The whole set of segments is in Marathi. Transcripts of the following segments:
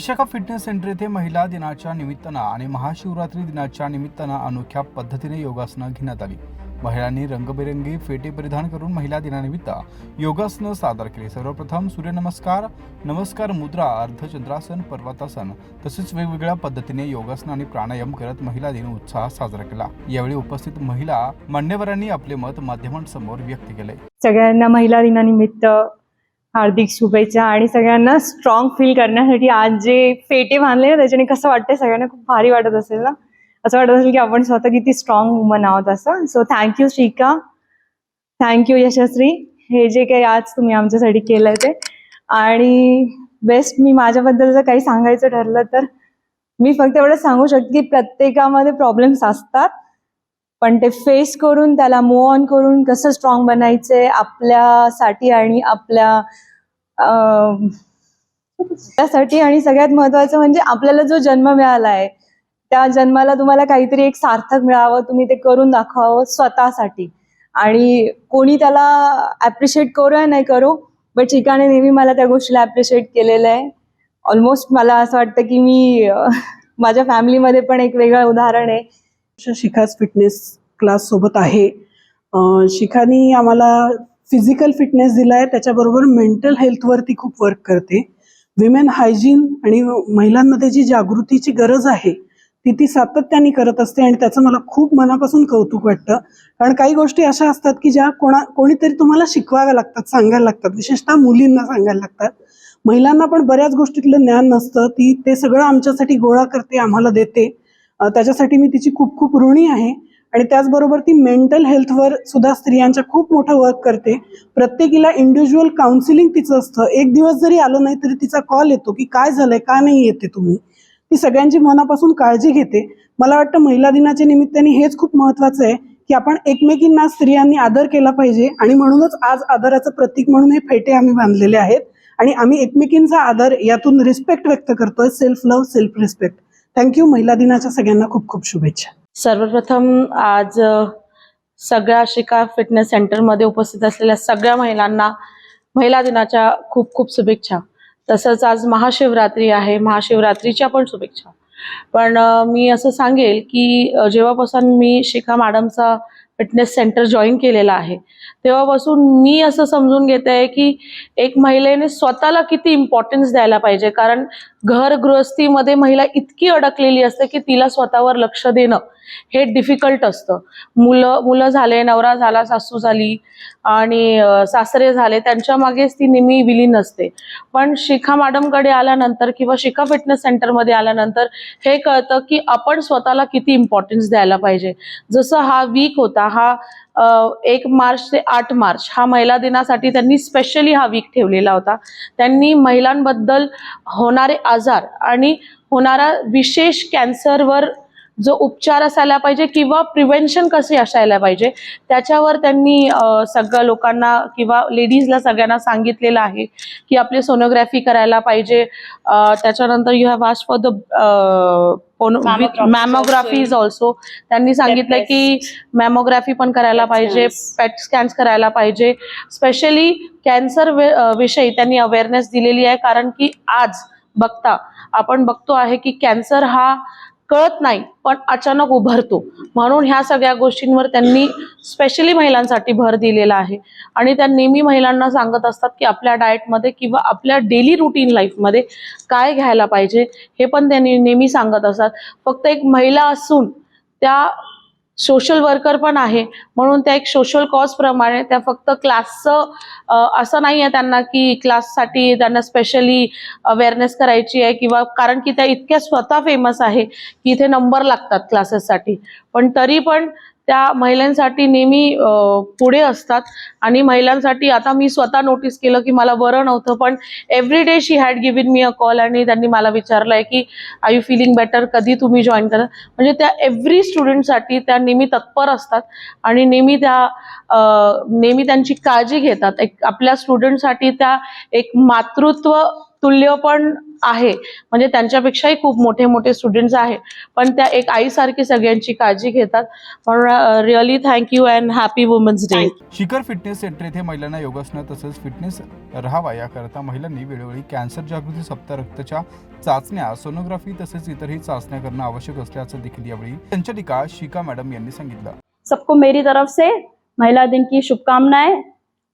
विशाखा फिटनेस सेंटर येथे महिला दिनाच्या निमित्तानं आणि महाशिवरात्री दिनाच्या निमित्तानं अनोख्या पद्धतीने योगासनं घेण्यात आली. महिलांनी रंगबेरंगी फेटे परिधान करून महिला दिनानिमित्त योगासनं सादर केली. सर्वप्रथम सूर्यनमस्कार नमस्कार मुद्रा अर्धचंद्रासन पर्वतासन तसेच वेगवेगळ्या पद्धतीने योगासन आणि प्राणायाम करत महिला दिन उत्साह साजरा केला. यावेळी उपस्थित महिला मान्यवरांनी आपले मत माध्यमांसमोर व्यक्त केले. सगळ्यांना महिला दिनानिमित्त हार्दिक शुभेच्छा आणि सगळ्यांना स्ट्रॉंग फील करण्यासाठी आज जे फेटे बांधले ना त्याच्याने कसं वाटतंय सगळ्यांना खूप भारी वाटत असेल ना? असं वाटत असेल की आपण स्वतः किती स्ट्रॉंग वुमन आहोत असं. So thank you Shrika. Thank you Yashasvi. हे जे काही आज तुम्ही आमच्यासाठी केलंय ते. आणि बेस्ट मी माझ्याबद्दल जर काही सांगायचं ठरलं तर मी फक्त एवढं सांगू शकते की प्रत्येकामध्ये प्रॉब्लेम्स असतात. पण ते फेस करून त्याला मूव ऑन करून कसं स्ट्रॉंग बनायचंय आपल्यासाठी आणि आपल्या त्यासाठी आणि सगळ्यात महत्वाचं म्हणजे आपल्याला जो जन्म मिळाला आहे त्या जन्माला तुम्हाला काहीतरी एक सार्थक मिळावं तुम्ही ते करून दाखवावं स्वतःसाठी. आणि कोणी त्याला ऍप्रिशिएट करूया नाही करू बट ठिकाणे नेहमी मला त्या गोष्टीला ऍप्रिशिएट केलेलं आहे. ऑलमोस्ट मला असं वाटतं की मी माझ्या फॅमिलीमध्ये पण एक वेगळं उदाहरण आहे. शिखाच फिटनेस क्लास सोबत आहे. शिखानी आम्हाला फिजिकल फिटनेस दिला आहे त्याच्याबरोबर मेंटल हेल्थवरती खूप वर्क करते. विमेन हायजीन आणि महिलांमध्ये जी जागृतीची गरज आहे ती ती सातत्याने करत असते आणि त्याचं मला खूप मनापासून कौतुक वाटतं. कारण काही गोष्टी अशा असतात की ज्या कोणा कोणीतरी तुम्हाला शिकवाव्या लागतात सांगायला लागतात. विशेषतः मुलींना सांगायला लागतात. महिलांना पण बऱ्याच गोष्टीतलं ज्ञान नसतं. ती ते सगळं आमच्यासाठी गोळा करते आम्हाला देते. त्याच्यासाठी मी तिची खूप खूप ऋणी आहे. आणि त्याचबरोबर ती मेंटल हेल्थवर सुद्धा स्त्रियांच्या खूप मोठं वर्क करते. प्रत्येकीला इंडिव्हिज्युअल काउन्सिलिंग तिचं असतं. एक दिवस जरी आलो नाही तरी तिचा कॉल येतो की काय झालंय का नाही येते तुम्ही? ती सगळ्यांची मनापासून काळजी घेते. मला वाटतं महिला दिनाच्या निमित्ताने हेच खूप महत्वाचं आहे की आपण एकमेकींना स्त्रियांनी आदर केला पाहिजे. आणि म्हणूनच आज आदराचं प्रतीक म्हणून हे फेटे आम्ही बांधलेले आहेत. आणि आम्ही एकमेकींचा आदर यातून रिस्पेक्ट व्यक्त करतोय. Self love self respect thank you महिला दिनाच्या सगळ्यांना खूप खूप शुभेच्छा. सर्वप्रथम आज सगळ्या शिका फिटनेस सेंटरमध्ये उपस्थित असलेल्या सगळ्या महिलांना महिला दिनाच्या खूप खूप शुभेच्छा. तसंच आज महाशिवरात्री आहे महाशिवरात्रीच्या पण शुभेच्छा. पण मी असं सांगेल की जेव्हापासून मी शिखा मॅडमचा फिटनेस सेंटर जॉईन केलेला आहे. तेव्हापासून मी असं समजून घेत आहे की एक महिलेने स्वतःला किती इम्पॉर्टन्स द्यायला पाहिजे. कारण घर गृहस्थीमध्ये महिला इतकी अडकलेली असते की तिला स्वतःवर लक्ष देणं हे डिफिकल्ट असतं. मुलं मुलं झाले नवरा झाला सासू झाली आणि सासरे झाले त्यांच्या मागेच ती नेहमी विलीन असते. पण शिखा मॅडमकडे आल्यानंतर किंवा शिखा फिटनेस सेंटरमध्ये आल्यानंतर हे कळतं की आपण स्वतःला किती इम्पॉर्टन्स द्यायला पाहिजे. जसं हा वीक होता हा एक मार्च ते आठ मार्च हा महिला दिनासाठी त्यांनी स्पेशली हा वीक ठेवलेला होता. त्यांनी महिलांबद्दल होणारे आजार आणि होणारा विशेष कॅन्सरवर जो उपचार असायला पाहिजे किंवा प्रिव्हेन्शन कसे असायला पाहिजे त्याच्यावर त्यांनी सगळ्या लोकांना किंवा लेडीजला सगळ्यांना सांगितलेलं आहे की आपली सोनोग्राफी करायला पाहिजे. त्याच्यानंतर you have asked for the mammography is also त्यांनी सांगितलं की मॅमोग्राफी पण करायला पाहिजे पेट स्कॅन्स करायला पाहिजे. स्पेशली कॅन्सर विषयी त्यांनी अवेअरनेस दिलेली आहे कारण की आज बघता आपण बघतो आहे की कॅन्सर हा कळत नाही पण अचानक उभरतो. म्हणून ह्या सगळ्या गोष्टींवर त्यांनी स्पेशली महिलांसाठी भर दिलेला आहे. आणि त्या नेहमी महिलांना सांगत असतात की आपल्या डाएटमध्ये किंवा आपल्या डेली रुटीन लाईफमध्ये काय घ्यायला पाहिजे हे पण त्यांनी नेहमी सांगत असतात. फक्त एक महिला असून त्या सोशल वर्कर पण आहे. म्हणून त्या एक सोशल कॉज प्रमाणे त्या फक्त क्लासचं असं नाही आहे त्यांना की क्लाससाठी त्यांना स्पेशली अवेअरनेस करायची आहे किंवा कारण की त्या इतक्या स्वतः फेमस आहे की इथे नंबर लागतात क्लासेससाठी पण तरी पण त्या महिलांसाठी नेहमी पुढे असतात. आणि महिलांसाठी आता मी स्वतः नोटीस केलं की मला बरं नव्हतं पण every day she had given me a call आणि त्यांनी मला विचारलंय की आय यू फिलिंग बेटर कधी तुम्ही जॉईन करा म्हणजे त्या एव्हरी स्टुडंटसाठी त्या नेहमी तत्पर असतात. आणि नेहमी त्या नेहमी त्यांची काळजी घेतात. एक आपल्या स्टुडंटसाठी त्या एक मातृत्व तुल्य पण आहे. म्हणजे त्यांच्यापेक्षाही खूप मोठे मोठे स्टुडंट्स आहे. पण त्या एक आईसारखी सगळ्यांची काळजी घेतात. म्हणून really thank you and happy women's day Shikhar fitness centre येथे महिलांना योगासनं तसंच फिटनेस राहावा याकरता महिलांनी वेळोवेळी कॅन्सर जागृती सप्ताह रक्ताच्या चाचण्या सोनोग्राफी तसेच इतरही चाचण्या करणं आवश्यक असल्याचं देखील यावेळी संचालिका शिका मॅडम यांनी सांगितलं. सबको मेरी तरफ से महिला दिन की शुभकामनाएं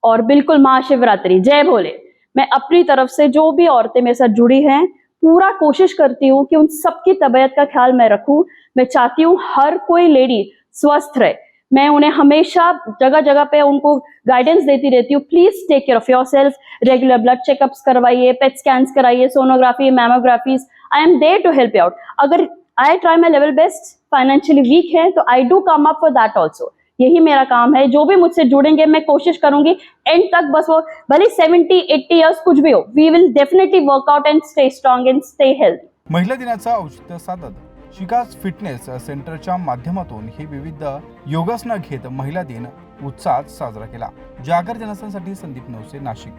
और बिल्कुल महाशिवरात्रि. जय भोले. मैं अपनी तरफ़ से जो भी औरतें मेरे साथ जुड़ी हैं, पूरा कोशिश करती हूँ कि उन सबकी तबीयत का ख्याल मैं रखूँ। मैं चाहती हूँ हर कोई लेडी स्वस्थ रहे। मैं उन्हें हमेशा जगह जगह पे उनको गाइडेंस देती रहती हूँ please take care of yourself regular blood checkups करवाइए पेट स्कैन्स कराइए sonography mammographies I am there to help out अगर I try my level best financially weak है तो I do come up for that also यही मेरा काम है। जो भी मुझसे जुड़ेंगे मैं कोशिश करूंगी एंड तक बस वो भले सेवेंटी एट्टी इयर्स कुछ भी हो we will definitely work out and stay strong and stay healthy महिला दिनाचा औचित्य साधत शिकास फिटनेस सेंटरच्या माध्यमातून ही विविध योगासनं घेत महिला दिन उत्साहात साजरा केला. जागर जनसंसाठी संदीप नवसे नाशिक.